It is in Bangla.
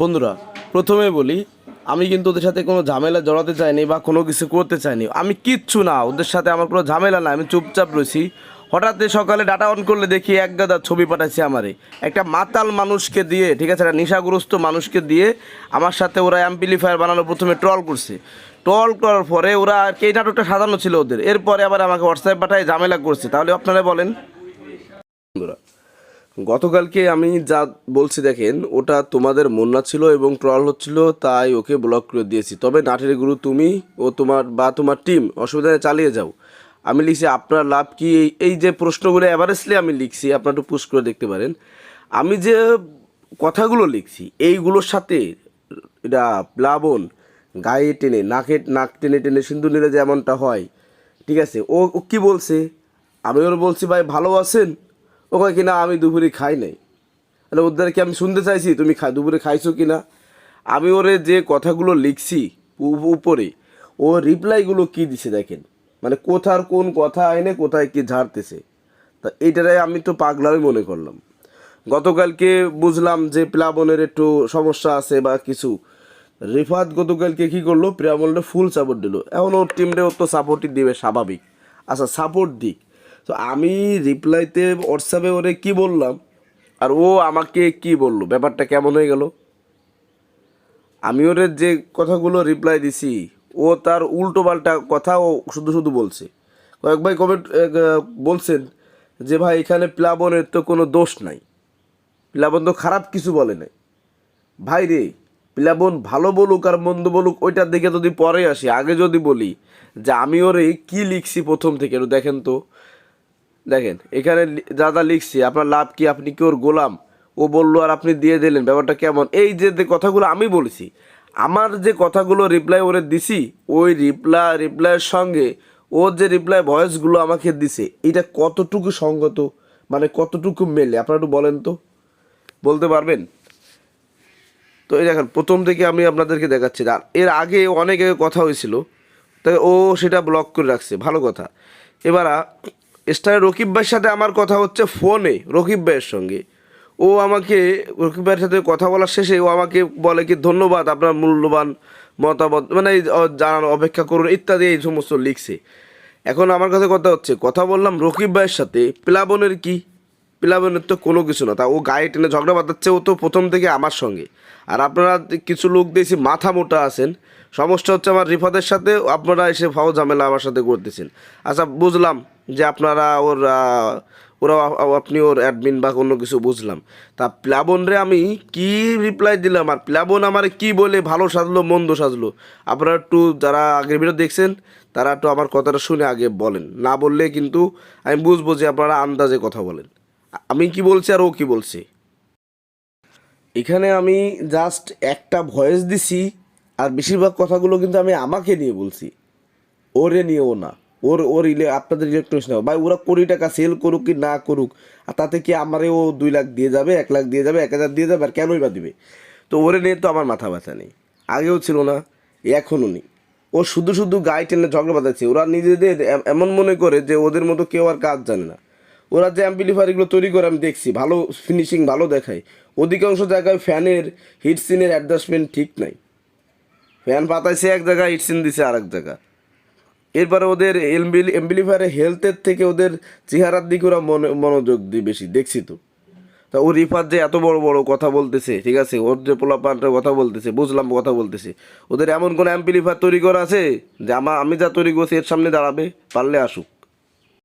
বন্ধুরা, প্রথমে বলি, আমি কিন্তু ওদের সাথে কোনো ঝামেলা জড়াতে চাইনি বা কোনো কিছু করতে চাইনি। আমি কিচ্ছু না, ওদের সাথে আমার কোনো ঝামেলা না আমি চুপচাপ রয়েছি। হঠাৎ সকালে ডাটা অন করলে দেখি এক গাদা ছবি পাঠাচ্ছে আমারে। একটা মাতাল মানুষকে দিয়ে, ঠিক আছে, একটা নেশাগ্রস্ত মানুষকে দিয়ে আমার সাথে ওরা অ্যাম্পিলিফায়ার বানানো প্রথমে ট্রল করছে। ট্রল করার পরে ওরা আর কি নাটকটা সাজানো ছিল ওদের। এরপরে আবার আমাকে হোয়াটসঅ্যাপ পাঠায় ঝামেলা করছে। তাহলে আপনারা বলেন। বন্ধুরা গতকালকে আমি যা বলছি দেখেন, ওটা তোমাদের মন্না ছিল এবং ট্রল হচ্ছিল, তাই ওকে ব্লক করে দিয়েছি। তবে নাটের গুরু তুমি ও তোমার বা তোমার টিম অসুবিধা চালিয়ে যাও। আমি লিখছি, আপনার লাভ কি? এই- যে প্রশ্নগুলো এভারেস্টলি আমি লিখছি, আপনার একটু পুশ করে দেখতে পারেন। আমি যে কথাগুলো লিখছি, এইগুলোর সাথে এটা প্লাবন, গায়ে টেনে, নাকে, নাক টেনে টেনে সিন্ধু নিলে যেমনটা হয়, ঠিক আছে? ও কি বলছে? আমি ওর বলছি, ভাই, ভালো আছেন? ও কয়, কিনা, আমি দুপুরে খাই নাই। তাহলে ওদের কি আমি শুনতে চাইছি? তুমি খা, দুপুরে খাইছো কি না আমি ওরে যে কথাগুলো লিখছি উপরে, ও রিপ্লাইগুলো কি দিছে দেখেন? মানে কোথার কোন কথা এনে কোথায় কি ঝাড়তেছে? তা এইটারাই আমি তো পাগলামি মনে করলাম। গতকালকে বুঝলাম যে প্লাবনের একটু সমস্যা আছে বা কিছু। রিফাত গতকালকে কী করল? প্রিয়ামলটা ফুল সাপোর্ট দিল। এখন ওর টিমটা ওর তো সাপোর্টই দিবে, স্বাভাবিক। আচ্ছা সাপোর্ট দিক। তো আমি রিপ্লাইতে হোয়াটসঅ্যাপে ওরে কি বললাম? আর ও আমাকে কি বলল? ব্যাপারটা কেমন হয়ে গেল? আমি ওরে যে কথাগুলো রিপ্লাই দিছি, ও তার উল্টো পাল্টা কথা ও শুধু শুধু বলছে। কয়েক ভাই কমেন্ট বলছেন যে, ভাই, এখানে প্লাবনের তো কোনো দোষ নাই। প্লাবন তো খারাপ কিছু বলে নাই। ভাই রে, প্লাবন ভালো বলুক আর মন্দ বলুক, ওইটার দিকে যদি পরে আসি, আগে যদি বলি যে, আমি ওরে কি লিখছি প্রথম থেকে দেখেন তো। দেখেন, এখানে যা যা লিখছি, আপনার লাভ কি, আপনি কি ওর গোলাম? ও বলল আর আপনি দিয়ে দিলেন, ব্যাপারটা কেমন? এই যে যে কথাগুলো আমি বলেছি, আমার যে কথাগুলো রিপ্লাই ওরে দিছি, ওই রিপ্লাই রিপ্লাইয়ের সঙ্গে ওর যে রিপ্লাই ভয়েসগুলো আমাকে দিছে, এটা কতটুকু সঙ্গত? মানে কতটুকু মেলে? আপনারা একটু বলেন তো। বলতে পারবেন? তো এই দেখেন, প্রথম থেকে আমি আপনাদেরকে দেখাচ্ছি। আর এর আগে অনেক কথা হয়েছিল, তাই ও সেটা ব্লক করে রাখছে, ভালো কথা। এবার স্টার রকিব ভাইয়ের সাথে আমার কথা হচ্ছে ফোনে, রকিব ভাইয়ের সঙ্গে। ও আমাকে, রকিব ভাইয়ের সাথে কথা বলার শেষে ও আমাকে বলে কি, ধন্যবাদ, আপনার মূল্যবান মতামত মানে জানানো অপেক্ষা করুন, ইত্যাদি এই সমস্ত লিখছে। এখন আমার কাছে কথা হচ্ছে, কথা বললাম রকিব ভাইয়ের সাথে, প্লাবনের কি? প্লাবনের তো কোনো কিছু না। তা ও গায়ে টেনে ঝগড়া বাঁধাচ্ছে, ও তো প্রথম থেকে আমার সঙ্গে। আর আপনারা কিছু লোক দেখছি মাথা মোটা আছেন। সমস্যা হচ্ছে আমার রিফাতের সাথে, আপনারা এসে ফাও ঝামেলা আমার সাথে করতেছেন। আচ্ছা বুঝলাম যে আপনারা ওর ওরা আপনি ওর অ্যাডমিন বা কোনো কিছু বুঝলাম। তা প্লাবন রে আমি কি রিপ্লাই দিলাম? আর প্লাবন আমার কি বলে ভালো সাজলো, মন্দ সাজলো? আপনারা একটু যারা আগের ভিডিও দেখছেন, তারা একটু আমার কথাটা শুনে আগে বলেন। না বললে কিন্তু আমি বুঝব যে আপনারা আন্দাজে কথা বলেন। আমি কি বলছি আর ও কি বলছে? এখানে আমি জাস্ট একটা ভয়েস দিছি, আর বেশিরভাগ কথাগুলো কিন্তু আমি আমাকে নিয়ে বলছি। ওরে নিয়েও না। ওর ওর ইলে, আপনাদের ইলেকট্রনিক্স না ভাই, ওরা কোটি টাকা সেল করুক কি না করুক, আর তাতে কি আমারে ও দুই লাখ দিয়ে যাবে, এক লাখ দিয়ে যাবে, এক হাজার দিয়ে যাবে, আর কেনই বা দিবে? তো ওরে নিয়ে তো আমার মাথা ব্যথা নেই। আগেও ছিল না, এখনও নেই। ও শুধু শুধু গায়ে টেনে ঝগড়া বাঁধাচ্ছে। ওরা নিজেদের এমন মনে করে যে ওদের মতো কেউ আর কাজ জানে না। ওরা যে অ্যাম্পিলিফায়ারগুলো তৈরি করে আমি দেখছি, ভালো ফিনিশিং ভালো দেখায়। অধিকাংশ জায়গায় ফ্যানের হিটসিনের অ্যাডজাস্টমেন্ট ঠিক নাই। ফ্যান পাতাইছে এক জায়গায় হিটসিন দিছে আর এক জায়গা এরপরে ওদের এমবিলিফায়ারের হেলথের থেকে ওদের চেহারার দিকে ওরা মনে মনোযোগ দিয়ে বেশি, দেখছি তো। তা ও রিফার যে এত বড় বড় কথা বলতেছে, ঠিক আছে? ওর যে পোলাপানটার কথা বলতেছে, বুঝলাম কথা বলতেছে। ওদের এমন কোনো অ্যাম্পিলিফায়ার তৈরি করা আছে? যে আমার আমি যা তৈরি করছি, এর সামনে দাঁড়াবে, পারলে আসুক।